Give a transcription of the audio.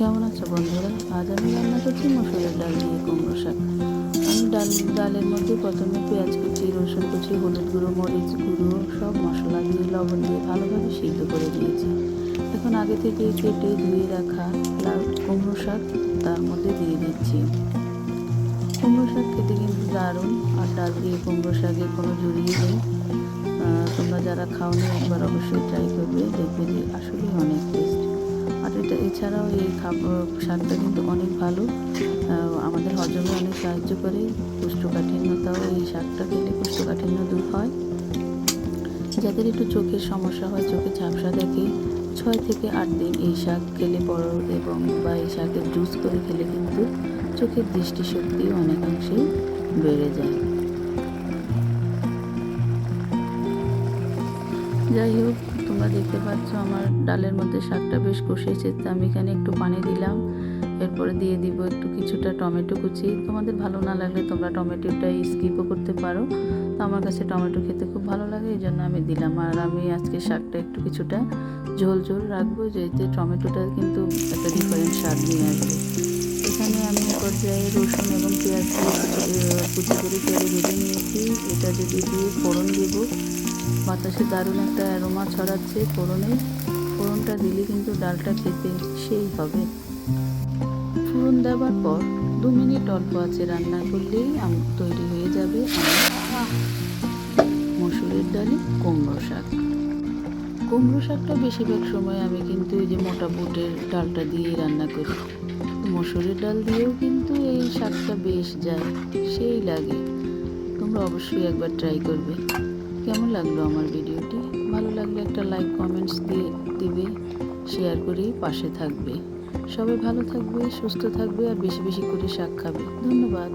কেমন আছো বন্ধুরা? আজ আমি রান্না করছি মসুরের ডাল দিয়ে কুমড়ো শাক। আমি ডাল, ডালের মধ্যে প্রথমে পেঁয়াজ কুচি, রসুন কুচি, হলুদ গুঁড়ো, মরিচ গুঁড়ো, সব মশলা দিয়ে, লবণ দিয়ে ভালোভাবে সিদ্ধ করে দিয়েছি এখন আগে থেকে কেটে ধুয়ে রাখা লাল কুমড়ো শাক তার মধ্যে দিয়ে দিচ্ছি। কুমড়ো শাক খেতে কিন্তু দারুণ, আর ডাল দিয়ে কুমড়ো শাকে কোনো জড়িয়ে নেই। তোমরা যারা খাওনি একবার অবশ্যই ট্রাই করবে এছাড়াও এই খাবার শাকটা কিন্তু অনেক ভালো। আমাদের হজমে অনেক সাহায্য করে। কোষ্ঠকাঠিন্যতাও এই শাকটা খেলে কোষ্ঠকাঠিন্য দূর হয়। যাদের একটু চোখের সমস্যা হয়, চোখে ঝাপসা দেখে, ছয় থেকে আট দিন এই শাক খেলে বড় এবং বা এই শাকের জুস করে খেলে কিন্তু চোখের দৃষ্টিশক্তি অনেকাংশেই বেড়ে যায়। যাই হোক তোমরা দেখতে পাচ্ছ আমার ডালের মধ্যে শাকটা বেশ কষেছে তো আমি এখানে একটু পানি দিলাম। এরপরে দিয়ে দিব একটু কিছুটা টমেটো কুচি। তোমাদের ভালো না লাগলে তোমরা টমেটোটা স্কিপও করতে পারো। তো আমার কাছে টমেটো খেতে খুব ভালো লাগে, এই জন্য আমি দিলাম। আর আমি আজকে শাকটা একটু কিছুটা ঝোল ঝোল রাখব যেতে টমেটোটা কিন্তু একটা ডিফারেন্ট স্বাদ নিয়ে আসবে। এখানে আমি পর্যায়ে রসুন এবং পেঁয়াজ দিয়ে কুচি করে তেলে ভেজে নিয়েছি। এটা যদি দিয়ে ফোড়ন দেবো। বাতাসে দারুণ একটা অ্যারোমা ছড়াচ্ছে ফোড়নে। ফোড়নটা দিলে কিন্তু ডালটা খেতে সেই হবে। ফোড়ন দেওয়ার পর দু মিনিট অল্প আছে রান্না করলেই আম- তৈরি হয়ে যাবে মসুরের ডালে কুমড়ো শাক। কুমড়ো শাকটা বেশিরভাগ সময় আমি কিন্তু এই যে মোটা বুটের ডালটা দিয়েই রান্না করি। মসুরের ডাল দিয়েও কিন্তু এই শাকটা বেশ যায়, সেই লাগে। তোমরা অবশ্যই একবার ট্রাই করবে। কেমন লাগল আমার ভিডিওটি? ভালো লাগলে একটা লাইক কমেন্টস দিয়ে দিবে শেয়ার করে পাশে থাকবে। সবাই ভালো থাকবে, সুস্থ থাকবে, আর বেশি বেশি করে শাক খাবে। ধন্যবাদ।